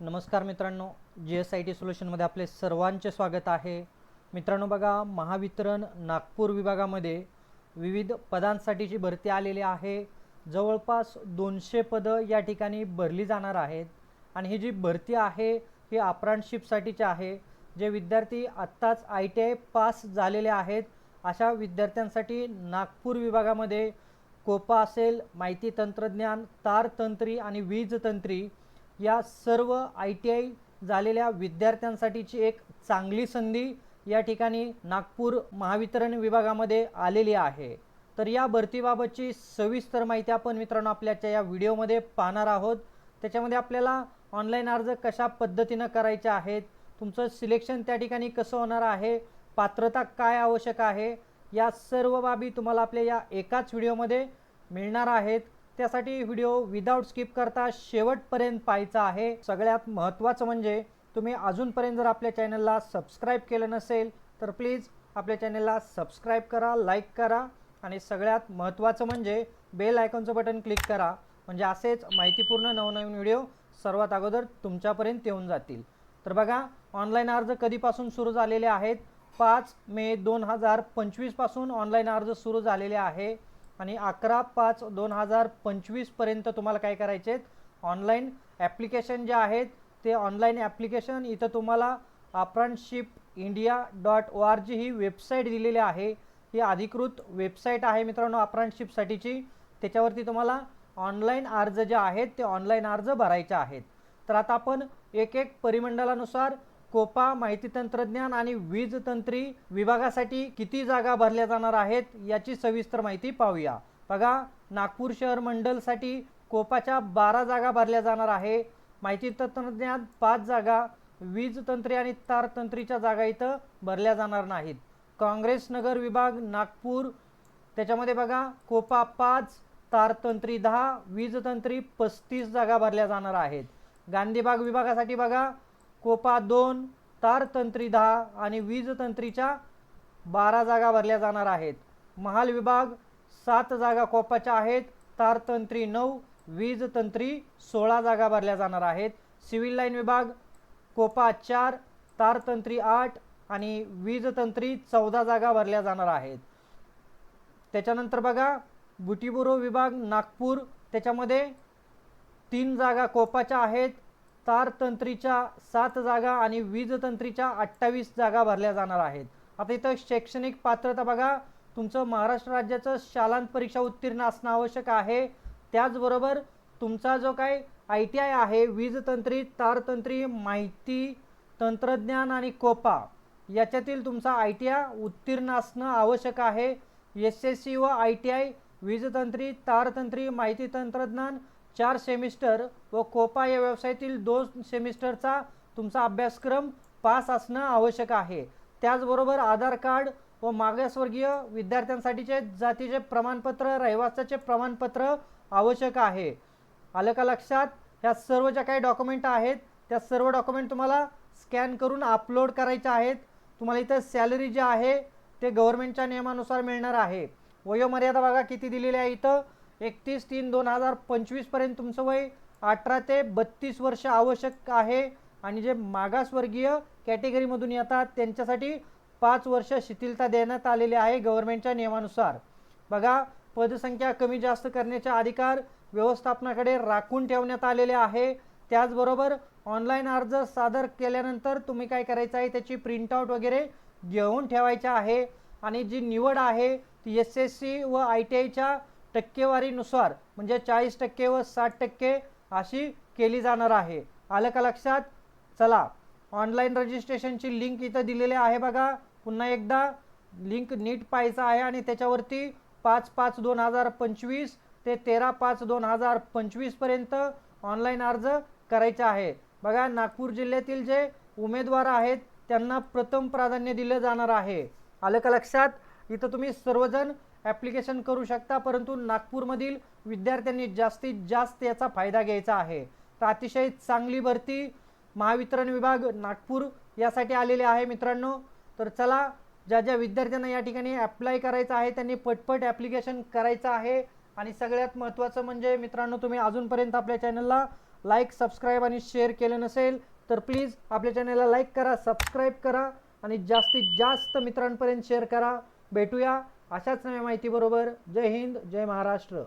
नमस्कार मित्रांनो G S I T सोल्युशनमध्ये आपले सर्वांचे स्वागत आहे. मित्रांनो बघा महावितरण नागपूर विभागामध्ये विविध पदांसाठीची भरती आलेली आहे. जवळपास दोनशे पदं या ठिकाणी भरली जाणार आहेत. आणि ही जी भरती आहे ही अप्रांशिपसाठीची आहे. जे विद्यार्थी आत्ताच आय टी आय पास झालेले आहेत अशा विद्यार्थ्यांसाठी नागपूर विभागामध्ये कोपा असेल माहिती तंत्रज्ञान तारतंत्री आणि वीज तंत्री या सर्व आय टी आय झालेल्या विद्यार्थ्यांसाठीची एक चांगली संधी या ठिकाणी नागपूर महावितरण विभागामध्ये आलेली आहे. तर या भरतीबाबतची सविस्तर माहिती आपण मित्रांनो आपल्याच्या या व्हिडिओमध्ये पाहणार आहोत. त्याच्यामध्ये आपल्याला ऑनलाईन अर्ज कशा पद्धतीनं करायचे आहेत तुमचं सिलेक्शन त्या ठिकाणी कसं होणार आहे पात्रता काय आवश्यक आहे या सर्व बाबी तुम्हाला आपल्या या एकाच व्हिडिओमध्ये मिळणार आहेत. त्यासाठी व्हिडिओ विदाऊट स्किप करता शेवटपर्यंत पाहायचा आहे. सगळ्यात महत्त्वाचं म्हणजे तुम्ही अजूनपर्यंत जर आपल्या चॅनलला सबस्क्राईब केलं नसेल तर प्लीज आपल्या चॅनलला सबस्क्राईब करा लाईक करा आणि सगळ्यात महत्त्वाचं म्हणजे बेल आयकॉनचं बटन क्लिक करा. म्हणजे असेच माहितीपूर्ण नवनवीन व्हिडिओ सर्वात अगोदर तुमच्यापर्यंत येऊन जातील. तर बघा ऑनलाईन अर्ज कधीपासून सुरू झालेले आहेत? पाच मे दोन हजार पंचवीसपासून ऑनलाईन अर्ज सुरू झालेले आहे. आणि अकरा पाच दोन हजार पंचवीसपर्यंत तुम्हाला काय करायचे आहेत? ऑनलाईन ॲप्लिकेशन जे आहेत ते ऑनलाईन ॲप्लिकेशन इथं तुम्हाला apprenticeship India dot O R G ही वेबसाईट दिलेली आहे. ही अधिकृत वेबसाईट आहे मित्रांनो अप्रांशिपसाठीची त्याच्यावरती तुम्हाला ऑनलाईन अर्ज जे आहेत ते ऑनलाईन अर्ज भरायचे आहेत. तर आता आपण एक एक परिमंडलानुसार कोपा माहिती तंत्रज्ञान आणि वीज तंत्री विभागासाठी किती जागा भरल्या जाणार आहेत याची सविस्तर माहिती पाहूया. बघा नागपूर शहर मंडलसाठी कोपाच्या बारा जागा भरल्या जाणार आहे. माहिती तंत्रज्ञान पाच जागा वीज तंत्री आणि तारतंत्रीच्या जागा इथं भरल्या जाणार नाहीत. काँग्रेस नगर विभाग नागपूर त्याच्यामध्ये बघा कोपा पाच तारतंत्री दहा वीजतंत्री पस्तीस जागा भरल्या जाणार आहेत. गांधीबाग विभागासाठी बघा कोपा दोन तारतंत्री दहा आणि वीजतंत्रीच्या बारा जागा भरल्या जाणार आहेत. महाल विभाग सात जागा कोपाच्या आहेत तारतंत्री नऊ वीजतंत्री सोळा जागा भरल्या जाणार आहेत. सिव्हिल लाईन विभाग कोपा चार तारतंत्री आठ आणि वीजतंत्री चौदा जागा भरल्या जाणार आहेत. त्याच्यानंतर बघा बुटीबुरो विभाग नागपूर त्याच्यामध्ये तीन जागा कोपाच्या आहेत तारतंत्रीच्या सात जागा आणि वीजतंत्रीच्या अठ्ठावीस जागा भरल्या जाणार आहेत. आता इथं शैक्षणिक पात्रता बघा. तुमचं महाराष्ट्र राज्याचं शालांत परीक्षा उत्तीर्ण असणं आवश्यक आहे. त्याचबरोबर तुमचा जो काय आय टी आय आहे वीजतंत्री तारतंत्री माहिती तंत्रज्ञान आणि कोपा याच्यातील तुमचा आय टी आय उत्तीर्ण असणं आवश्यक आहे. एस एस सी व आय टी आय वीजतंत्री तारतंत्री माहिती तंत्रज्ञान चार सेमिस्टर व कोपा या व्यवसायातील दोन सेमिस्टरचा तुमचा अभ्यासक्रम पास असणं आवश्यक आहे. त्याचबरोबर आधार कार्ड व मागासवर्गीय विद्यार्थ्यांसाठीचे जातीचे प्रमाणपत्र रहिवासाचे प्रमाणपत्र आवश्यक आहे. आलं का लक्षात? ह्या सर्व ज्या काही डॉक्युमेंट आहेत त्या सर्व डॉक्युमेंट तुम्हाला स्कॅन करून अपलोड करायच्या आहेत. तुम्हाला इथं सॅलरी जे आहे ते गव्हर्नमेंटच्या नियमानुसार मिळणार आहे. वयोमर्यादा बघा किती दिलेली आहे इथं. एकतीस तीन दोन हजार पंचवीसपर्यंत तुमचं वय अठरा ते बत्तीस वर्ष आवश्यक आहे. आणि जे मागासवर्गीय कॅटेगरीमधून येतात त्यांच्यासाठी पाच वर्ष शिथिलता देण्यात आलेली आहे गव्हर्नमेंटच्या नियमानुसार. बघा पदसंख्या कमी जास्त करण्याचे अधिकार व्यवस्थापनाकडे राखून ठेवण्यात आलेले आहे. त्याचबरोबर ऑनलाईन अर्ज सादर केल्यानंतर तुम्ही काय करायचं आहे? त्याची प्रिंटआउट वगैरे घेऊन ठेवायची आहे. आणि जी निवड आहे ती एस एस सी व आय टी आयच्या टक्केवारीनुसार म्हणजे चाळीस टक्के व साठ टक्के अशी केली जाणार आहे. आलं का लक्षात? चला ऑनलाईन रजिस्ट्रेशनची लिंक इथं दिलेली आहे बघा. पुन्हा एकदा लिंक नीट पाहायचं आहे आणि त्याच्यावरती पाच पाच दोन हजार पंचवीस ते तेरा पाच दोन हजार पंचवीसपर्यंत ऑनलाईन अर्ज करायचा आहे. बघा नागपूर जिल्ह्यातील जे उमेदवार आहेत त्यांना प्रथम प्राधान्य दिलं जाणार आहे. आलं का लक्षात? इथं तुम्ही सर्वजण ॲप्लिकेशन करू शकता परंतु नागपूरमधील विद्यार्थ्यांनी जास्तीत जास्त याचा फायदा घ्यायचा आहे. तर अतिशय चांगली भरती महावितरण विभाग नागपूर यासाठी आलेले आहे मित्रांनो. तर चला ज्या ज्या विद्यार्थ्यांना या ठिकाणी अप्लाय करायचं आहे त्यांनी पटपट ॲप्लिकेशन करायचं आहे. आणि सगळ्यात महत्त्वाचं म्हणजे मित्रांनो तुम्ही अजूनपर्यंत आपल्या चॅनलला लाईक सबस्क्राईब आणि शेअर केलं नसेल तर प्लीज आपल्या चॅनलला लाईक करा सबस्क्राईब करा आणि जास्तीत जास्त मित्रांपर्यंत शेअर करा. भेटूया. अशाच नव्या माहितीबरोबर जय हिंद जय महाराष्ट्र.